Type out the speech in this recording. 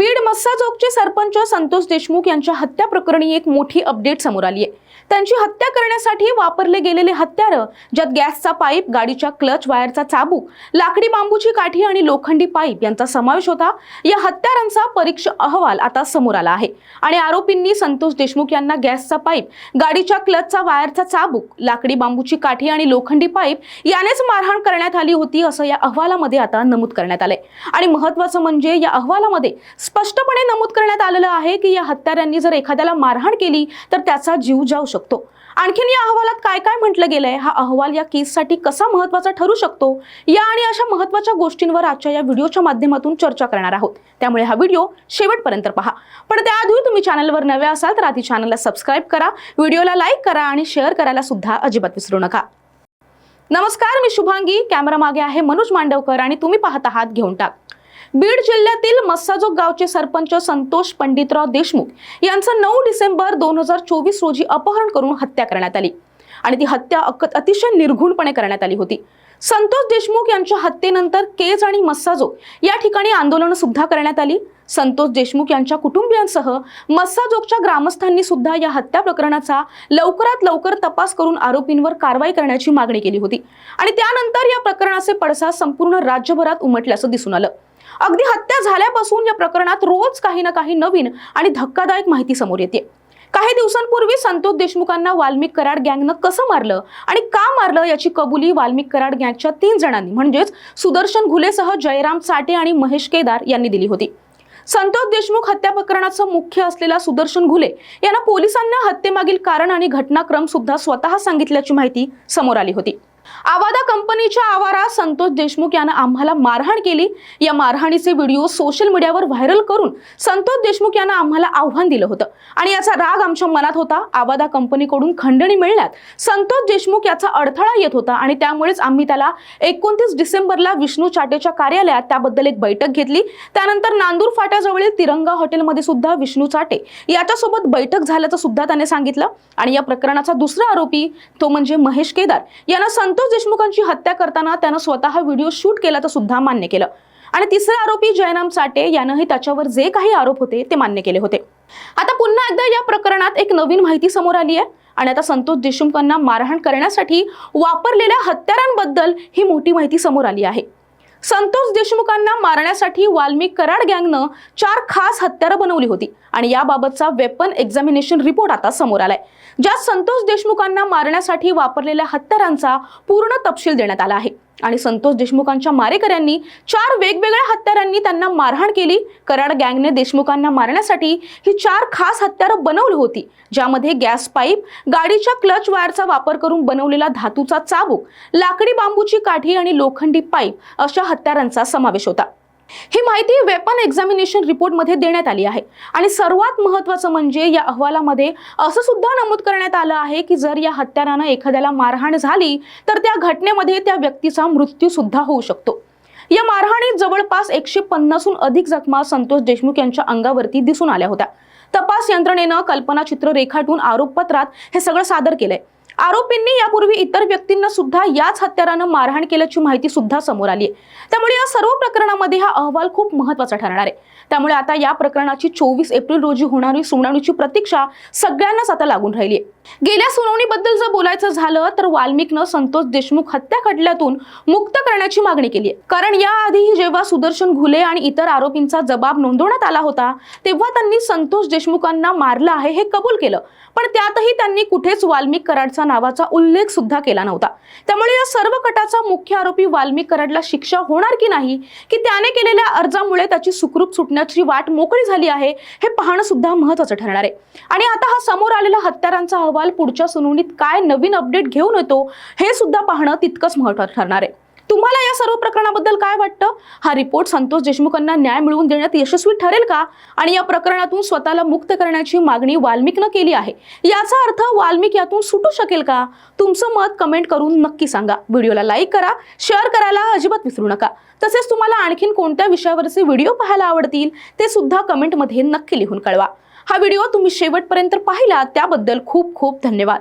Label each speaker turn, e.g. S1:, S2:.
S1: बीड मस्साजोगचे सरपंच संतोष देशमुख यांच्या हत्या प्रकरणी एक मोठी अपडेट समोर आली आहे. त्यांची हत्या करण्यासाठी वापरले गेलेले हत्यारं ज्यात गॅसचा पाईप गाडीच्या क्लच वायरचा चाबूक लाकडी बांबूची काठी आणि लोखंडी पाईप यांचा समावेश होता. या हत्यारांचा परीक्षा अहवाल आता समोर आला आहे. आणि आरोपींनी संतोष देशमुख यांना गॅसचा पाईप गाडीच्या क्लचचा वायरचा चाबूक लाकडी बांबूची काठी आणि लोखंडी पाईप यानेच मारहाण करण्यात आली होती असं या अहवालामध्ये आता नमूद करण्यात आलंय. आणि महत्वाचं म्हणजे या अहवालामध्ये स्पष्टपणे नमूद करण्यात आलेलं आहे की या हत्यारांनी जर एखाद्याला मारहाण केली तर त्याचा जीव जाऊ शकतो. आणखीन या अहवालात काय काय म्हटलं गेलंय? हा अहवाल या केससाठी कसा महत्त्वाचा ठरू शकतो? या आणि अशा महत्त्वाच्या गोष्टींवर आजच्या या व्हिडिओच्या माध्यमातून चर्चा करणार आहोत. त्यामुळे हा व्हिडिओ शेवटपर्यंत पहा. पण त्याआधी तुम्ही चॅनलवर नवे असाल तर आधी चॅनलला सबस्क्राईब करा व्हिडिओला लाईक करा आणि शेअर करायला सुद्धा अजिबात विसरू नका. नमस्कार मी शुभांगी. कॅमेरा मागे आहे मनोज मांडवकर आणि तुम्ही पाहत आहात घेऊन टाक. बीड जिल्ह्यातील मस्साजोग गावचे सरपंच संतोष पंडितराव देशमुख यांचं नऊ डिसेंबर दोन हजार चोवीस रोजी अपहरण करून हत्या करण्यात आली. आणि ती हत्या अक- अतिशय निर्घुणपणे करण्यात आली होती. संतोष देशमुख यांच्या हत्येनंतर केज आणि मस्साजोग या ठिकाणी आंदोलन सुद्धा करण्यात आली. संतोष देशमुख यांच्या कुटुंबियांसह मस्साजोगच्या ग्रामस्थांनी सुद्धा या हत्या प्रकरणाचा लवकरात लवकर तपास करून आरोपींवर कारवाई करण्याची मागणी केली होती. आणि त्यानंतर या प्रकरणाचे पडसाद संपूर्ण राज्यभरात उमटल्याचं दिसून आलं. अगदी हत्या झाल्यापासून या प्रकरणात रोज काही ना काही नवीन आणि धक्कादायक माहिती समोर येते. काही दिवसांपूर्वी संतोष देशमुखांना वाल्मिक कराड गँगनं कसं मारलं आणि का मारलं याची कबुली वाल्मिक कराड गँगच्या तीन जणांनी म्हणजेच सुदर्शन घुलेसह जयराम चाटे आणि महेश केदार यांनी दिली होती. संतोष देशमुख हत्या प्रकरणाचं मुख्य असलेला सुदर्शन घुले यांना पोलिसांना हत्येमागील कारण आणि घटनाक्रम सुद्धा स्वतः सांगितल्याची माहिती समोर आली होती. आवादा कंपनीच्या आवारात संतोष देशमुख यानं आम्हाला मारहाण केली. या मारहाणीचे व्हिडिओ सोशल मीडियावर व्हायरल करून संतोष देशमुख यांना आम्हाला आव्हान दिलं होतं. आणि याचा राग आमच्या मनात होता. आवादा कंपनीकडून खंडणी मिळण्यात संतोष देशमुख याचा अडथळा येत होता आणि त्यामुळेच आम्ही त्याला एकोणतीस डिसेंबरला विष्णू चाटेच्या कार्यालयात त्याबद्दल एक बैठक घेतली. त्यानंतर नांदूर फाट्याजवळील तिरंगा हॉटेलमध्ये सुद्धा विष्णू चाटे याच्यासोबत बैठक झाल्याचं सुद्धा त्याने सांगितलं. आणि या प्रकरणाचा दुसरा आरोपी तो म्हणजे महेश केदार. यानं संतोष देशमुखांची हत्या करताना त्यानं स्वतः व्हिडिओ शूट केल्याचं सुद्धा मान्य केलं. आणि तिसरा आरोपी जयराम साटे यानंही त्याच्यावर जे काही आरोप होते ते मान्य केले होते. आता पुन्हा एकदा या प्रकरणात एक नवीन माहिती समोर आली आहे. आणि आता संतोष देशमुखांना मारहाण करण्यासाठी वापरलेल्या हत्यारांबद्दल ही मोठी माहिती समोर आली आहे. संतोष देशमुखांना मारण्यासाठी वाल्मिक कराड गँगनं चार खास हत्यारं बनवली होती. आणि याबाबतचा वेपन एक्झामिनेशन रिपोर्ट आता समोर आलाय. ज्यात संतोष देशमुखांना मारण्यासाठी वापरलेल्या हत्यारांचा पूर्ण तपशील देण्यात आला आहे. आणि संतोष देशमुखांच्या मारेकऱ्यांनी चार वेगवेगळ्या हत्यारांनी त्यांना मारहाण केली. कराड गँगने देशमुखांना मारण्यासाठी ही चार खास हत्यारं बनवली होती ज्यामध्ये गॅस पाईप गाडीच्या क्लच वायरचा वापर करून बनवलेला धातूचा चाबूक लाकडी बांबूची काठी आणि लोखंडी पाईप अशा हत्यारांचा समावेश होता. ही माहिती वेपन एक्झामिनेशन रिपोर्टमध्ये देण्यात आली आहे. आणि सर्वात महत्त्वाचं म्हणजे या अहवालामध्ये असं सुद्धा नमूद करण्यात आलं आहे की जर या हत्यारानं एखाद्याला मारहाण झाली तर त्या घटनेमध्ये त्या व्यक्तीचा मृत्यू सुद्धा होऊ शकतो. या मारहाणीत जवळपास एकशे पन्नासहून अधिक जखमा संतोष देशमुख यांच्या अंगावरती दिसून आल्या होत्या. तपास यंत्रणेनं कल्पनाचित्र रेखाटून आरोपपत्रात हे सगळं सादर केलंय. आरोपींनी यापूर्वी इतर व्यक्तींना सुद्धा याच हत्यारानं मारहाण केल्याची माहिती सुद्धा समोर आली आहे. त्यामुळे या सर्व प्रकरणामध्ये हा अहवाल खूप महत्त्वाचा ठरणार आहे. त्यामुळे आता या प्रकरणाची चोवीस एप्रिल रोजी होणारी सुनावणीची प्रतीक्षा सगळ्यांनाच आता लागून राहिली आहे. गेल्या सुनावणीबद्दल जर बोलायचं झालं तर वाल्मिकनं संतोष देशमुख हत्या खटल्यातून मुक्त करण्याची मागणी केली आहे. कारण याआधीही जेव्हा सुदर्शन घुले आणि इतर आरोपींचा जबाब नोंदवण्यात आला होता तेव्हा त्यांनी संतोष देशमुखांना मारलं आहे हे कबूल केलं. पण त्यातही त्यांनी कुठेच वाल्मिक कराडचा नावाचा उल्लेख सुद्धा केला नव्हता. त्यामुळे या सर्व कटाचा मुख्य आरोपी वाल्मिक कराडला शिक्षा होणार की नाही की त्याने केलेल्या अर्जामुळे त्याची सुखरूप सुटण्याची वाट मोकळी झाली आहे हे पाहणं सुद्धा महत्वाचं ठरणार आहे. आणि आता हा समोर आलेला हत्यारांचा अहवाल पुढच्या सुनावणीत काय नवीन अपडेट घेऊन येतो हे सुद्धा पाहणं तितकंच महत्वाचं ठरणार आहे. तुम्हाला या सर्व प्रकरणाबद्दल काय वाटतं? हा रिपोर्ट संतोष देशमुखांना न्याय मिळवून देण्यात यशस्वी ठरेल का? आणि या प्रकरणातून स्वतःला मुक्त करण्याची मागणी वाल्मिकनं केली आहे. याचा अर्थ वाल्मिक यातून सुटू शकेल का? तुमचं मत कमेंट करून नक्की सांगा. व्हिडिओला लाईक करा शेअर करायला अजिबात विसरू नका. तसेच तुम्हाला आणखीन कोणत्या विषयावरचे व्हिडिओ पाहायला आवडतील ते सुद्धा कमेंटमध्ये नक्की लिहून कळवा. हा व्हिडिओ तुम्ही शेवटपर्यंत पाहिला त्याबद्दल खूप खूप धन्यवाद.